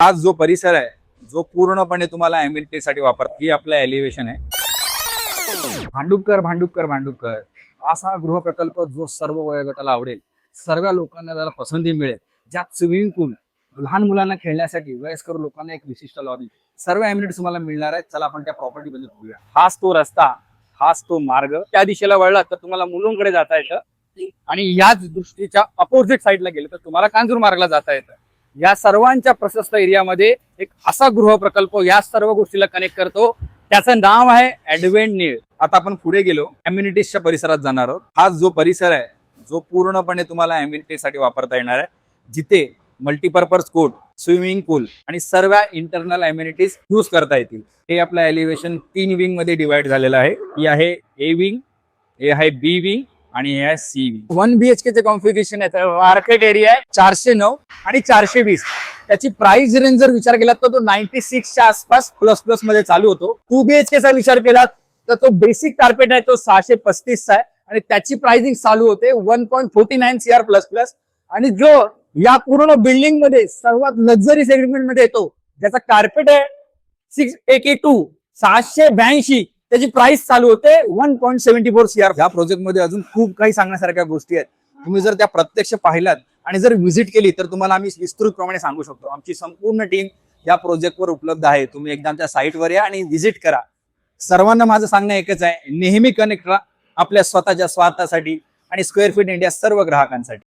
हा जो परिसर आहे जो पूर्णपणे तुम्हाला amenities साठी ही आपलं एलिव्हेशन आहे. भांडुपकर भांडुपकर भांडुपकर. असा गृहप्रकल्प जो सर्व वयोगटाला आवडेल सर्व लोकांना त्याला पसंती मिळेल ज्यात स्विमिंग पूल लहान मुलांना खेळण्यासाठी वयस्कर लोकांना एक विशिष्ट लॉबी सर्व एम्युनिटी तुम्हाला मिळणार आहेत चला आपण त्या प्रॉपर्टी बद्दल बोलूया. हाच तो रस्ता हाच तो मार्ग. त्या दिशेला वळला तर तुम्हाला मुलांकडे जाता येतं. आणि याच दृष्टीच्या अपोजिट साईडला गेलं तर तुम्हाला कांजूर मार्गला जाता येतं. या सर्वांच्या प्रशस्त एरियामध्ये एक असा गृहप्रकल्प या सर्व गोष्टीला कनेक्ट करतो. त्याचं नाव आहे ऍडव्हेंट निळ आता आपण पुढे गेलो. अम्युनिटीजच्या परिसरात जाणार आहोत. हा जो परिसर आहे जो पूर्णपणे तुम्हाला amenities साठी वापरता येणार आहे जिथे मल्टीपर्पज कोर्ट स्विमिंग पूल आणि सर्व इंटरनल अम्युनिटीज यूज करता येतील. हे आपलं एलिव्हेशन तीन विंगमध्ये डिवाइड झालेलं आहे. ही आहे ए विंग हे आहे बी विंग आणि हे आहे सी विंग वन बीएचके चे कॉन्फिगरेशन आहे. मार्केट एरिया आहे चारशे नऊ. आणि चारशे वीस. त्याची प्राइस रेंज जर विचार केला तर तो नाईन्टी सिक्सच्या आसपास प्लस प्लसमध्ये चालू होतो. टू बीएचके चा विचार केला तर तो बेसिक कार्पेट आहे तो सहाशे पस्तीसचा आहे. आणि त्याची प्राइसिंग चालू होते one point forty nine C R plus plus आणि जो या पूर्ण बिल्डिंगमध्ये सर्वात लक्झरी सेगमेंटमध्ये येतो ज्याचा कार्पेट आहे सिक्स एटी टू सहाशे ब्याऐंशी त्याची प्राइस चालू होते one point seventy four C R या प्रोजेक्टमध्ये अजून खूप काही सांगण्यासारख्या गोष्टी आहेत. तुम्ही जर त्या प्रत्यक्ष पाहिलात आणि जर व्हिजिट केली तर तुम्हाला आम्ही विस्तृतप्रमाणे सांगू शकतो. आमची संपूर्ण टीम या प्रोजेक्टवर उपलब्ध आहे. तुम्ही एकदा आमच्या साईटवर या आणि व्हिजिट करा. सर्वांना माझं सांगणं एकच आहे नेहमी कनेक्ट राहा आपल्या स्वतःच्या स्वार्थासाठी आणि स्क्वेअर फीट इंडिया सर्व ग्राहकांसाठी.